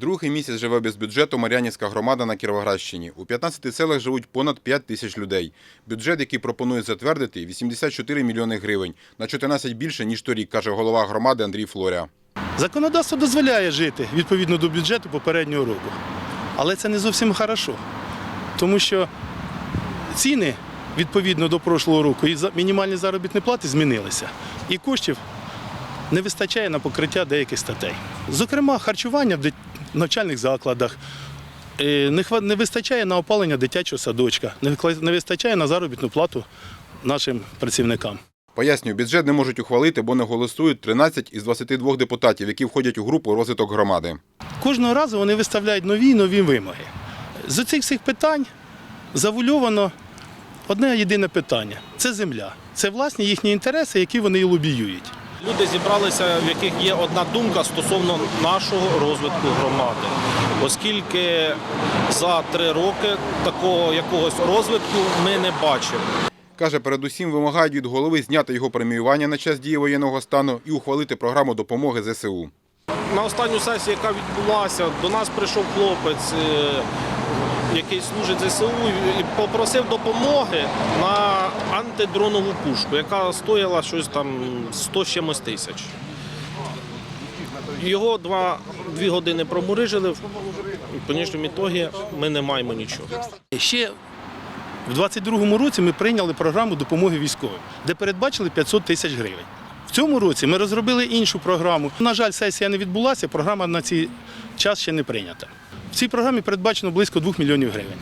Другий місяць живе без бюджету Мар'янівська громада на Кіровоградщині. У 15 селах живуть понад 5 тисяч людей. Бюджет, який пропонують затвердити, 84 мільйони гривень. На 14 більше, ніж торік, каже голова громади Андрій Флоря. Законодавство дозволяє жити відповідно до бюджету попереднього року. Але це не зовсім хорошо. Тому що ціни відповідно до прошлого року і мінімальні заробітні плати змінилися. І коштів не вистачає на покриття деяких статей. Зокрема, харчування в навчальних закладах. е, Не хва- не вистачає на опалення дитячого садочка, не вистачає на заробітну плату нашим працівникам. Пояснюю, бюджет не можуть ухвалити, бо не голосують 13 із 22 депутатів, які входять у групу розвиток громади. Кожного разу вони виставляють нові і нові вимоги. З цих всіх питань завульовано одне єдине питання це земля. Це власні їхні інтереси, які вони і лобіюють. Люди зібралися, в яких є одна думка стосовно нашого розвитку громади, оскільки за три роки такого якогось розвитку ми не бачимо. Каже, передусім вимагають від голови зняти його преміювання на час дії воєнного стану і ухвалити програму допомоги ЗСУ. На останню сесію, яка відбулася, до нас прийшов хлопець, е, який служить ЗСУ, і попросив допомоги на антидронову пушку, яка стоїла щось там 100 чимось тисяч. Його два, дві години промурижили, в конечному ітогі ми не маємо нічого. Ще в 22-му році ми прийняли програму допомоги військовим, де передбачили 500 тисяч гривень. В цьому році ми розробили іншу програму. На жаль, сесія не відбулася, програма на цей час ще не прийнята. В цій програмі передбачено близько 2 мільйонів гривень.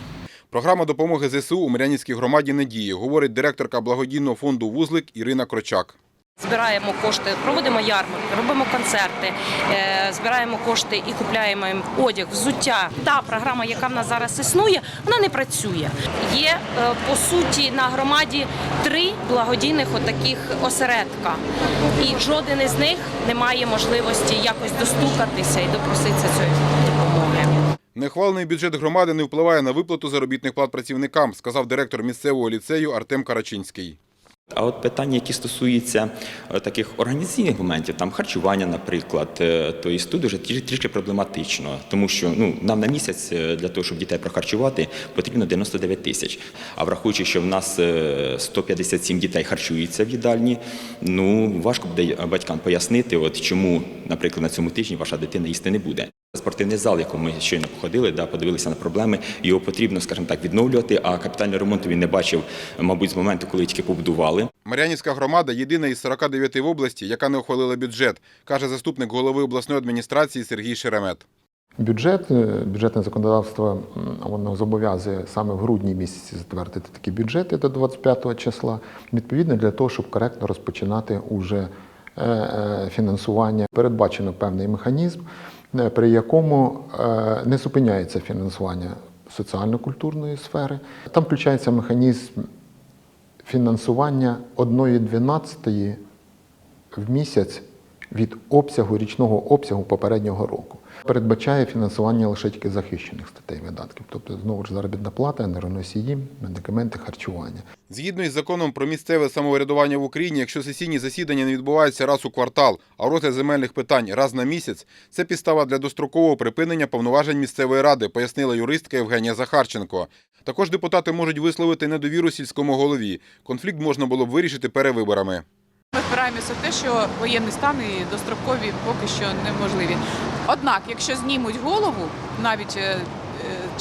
Програма допомоги ЗСУ у Мар'янівській громаді не діє, говорить директорка благодійного фонду Вузлик Ірина Крочак. Збираємо кошти, проводимо ярмарки, робимо концерти, е, збираємо кошти і купляємо їм одяг, взуття. Та програма, яка в нас зараз існує, вона не працює. Є е, по суті на громаді три благодійних отаких осередка, і жоден із них не має можливості якось достукатися і допроситися цієї допомоги. Нехвалений бюджет громади не впливає на виплату заробітних плат працівникам, сказав директор місцевого ліцею Артем Карачинський. А от питання, які стосуються е, таких організаційних моментів, там харчування, наприклад, е, то тут вже трішки, проблематично, тому що ну нам на місяць е, для того, щоб дітей прохарчувати, потрібно 99 тисяч. А враховуючи, що в нас е, 157 дітей харчується в їдальні, ну важко буде батькам пояснити, от чому, наприклад, на цьому тижні ваша дитина їсти не буде. Спортивний зал, якому ми щойно походили, да, подивилися на проблеми, його потрібно, скажімо так, відновлювати. А капітальний ремонт він не бачив, мабуть, з моменту, коли тільки побудували. Мар'янівська громада єдина із 49 в області, яка не ухвалила бюджет, каже заступник голови обласної адміністрації Сергій Шеремет. Бюджет, е, бюджетне законодавство воно зобов'язує саме в грудні місяці затвердити такі бюджети до 25 числа, відповідно для того, щоб коректно розпочинати уже е, е, фінансування. Передбачено певний механізм, при якому е, не зупиняється фінансування соціально-культурної сфери. Там включається механізм фінансування 1,12 в місяць від обсягу річного обсягу попереднього року. Передбачає фінансування лише тільки захищених статей видатків, тобто знову ж заробітна плата, енергоносії, медикаменти, харчування. Згідно із законом про місцеве самоврядування в Україні, якщо сесійні засідання не відбуваються раз у квартал, а розгляд земельних питань раз на місяць, це підстава для дострокового припинення повноважень місцевої ради, пояснила юристка Євгенія Захарченко. Також депутати можуть висловити недовіру сільському голові. Конфлікт можна було б вирішити перевиборами. В те, що воєнний стан і дострокові поки що неможливі. Однак, якщо знімуть голову, навіть е, е,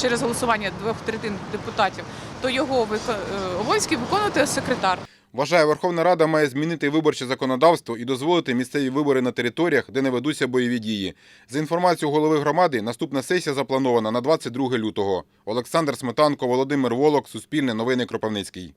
через голосування двох третин депутатів, то його е, обов'язки виконувати секретар. Вважає, Верховна Рада має змінити виборче законодавство і дозволити місцеві вибори на територіях, де не ведуться бойові дії. За інформацією голови громади, наступна сесія запланована на 22 лютого. Олександр Сметанко, Володимир Волок, Суспільне новини Кропивницький.